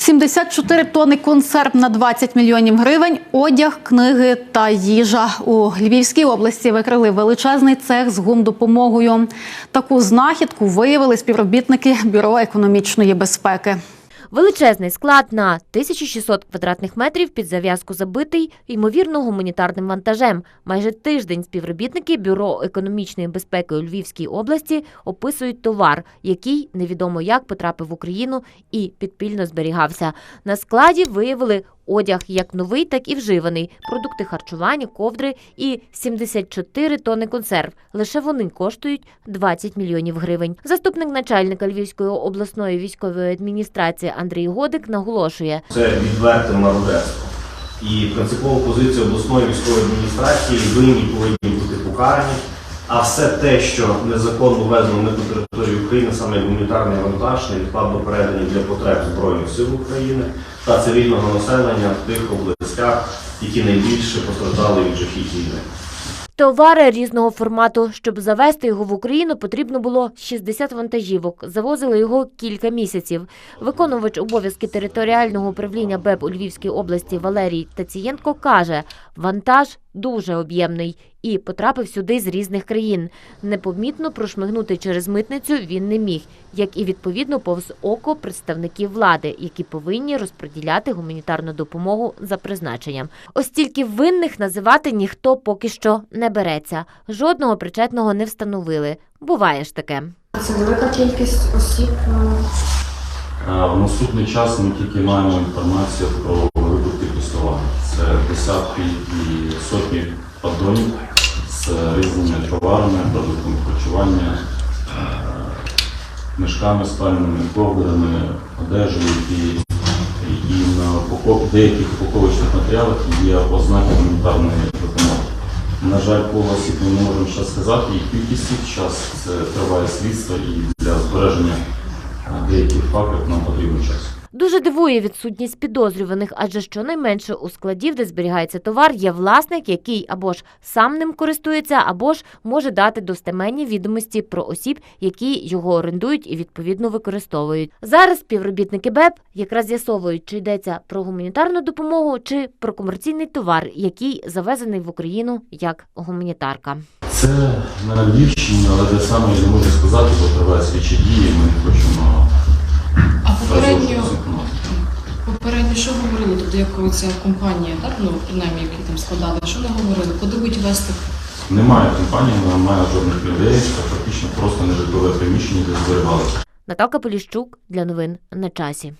74 тонни консерв на 20 мільйонів гривень, одяг, книги та їжа. У Львівській області викрили величезний цех з гумдопомогою. Таку знахідку виявили співробітники Бюро економічної безпеки. Величезний склад на 1600 квадратних метрів під зав'язку забитий, ймовірно, гуманітарним вантажем. Майже тиждень співробітники Бюро економічної безпеки у Львівській області описують товар, який невідомо як потрапив в Україну і підпільно зберігався. На складі виявили одяг як новий, так і вживаний, продукти харчування, ковдри і 74 тонни консерв. Лише вони коштують 20 мільйонів гривень. Заступник начальника Львівської обласної військової адміністрації Андрій Годик наголошує, Це відверте мародерство. І принципова позиція обласної військової адміністрації винні повинні бути покарані. А все те, що незаконно ввезено не по території України, саме гуманітарний вантаж, невідкладно передані для потреб Збройних сил України та цивільного населення в тих областях, які найбільше постраждали від жахіть війни. Товари різного формату. Щоб завести його в Україну, потрібно було 60 вантажівок. Завозили його кілька місяців. Виконувач обов'язки територіального управління БЕБ у Львівській області Валерій Тацієнко каже, вантаж дуже об'ємний і потрапив сюди з різних країн. Непомітно прошмигнути через митницю він не міг, як і відповідно повз око представників влади, які повинні розподіляти гуманітарну допомогу за призначенням. Ось тільки винних називати ніхто поки що не береться. Жодного причетного не встановили. Буває ж таке. Це велика кількість осіб. е, В наступний час ми тільки маємо інформацію про вибухи тестування. Це десятки і сотні поддонів з різними товарами, продуктами харчування, е, мішками спальними, ковдрами, одежею і, і на упаков- деяких упаковочних матеріалах є ознаки гуманітарної допомоги. На жаль, по осіб ми не можемо ще сказати, і кількість час це триває слідство і для збереження деяких фактів нам потрібен час. Дуже дивує відсутність підозрюваних, адже щонайменше у складів, де зберігається товар, є власник, який або ж сам ним користується, або ж може дати достеменні відомості про осіб, які його орендують і відповідно використовують. Зараз співробітники БЕП якраз з'ясовують, чи йдеться про гуманітарну допомогу, чи про комерційний товар, який завезений в Україну як гуманітарка. Це на Львівщині, але де саме я не можу сказати, бо триває слідчі дії. Ми хочемо попередньо, попередньо що говорили, тобто як ця компанія, так, ну, принаймні, які там складали, що не говорили, куди будуть вести? Немає компанії, немає жодних людей, це фактично просто нежитлове приміщення, де зберігалися. Наталка Поліщук для новин на часі.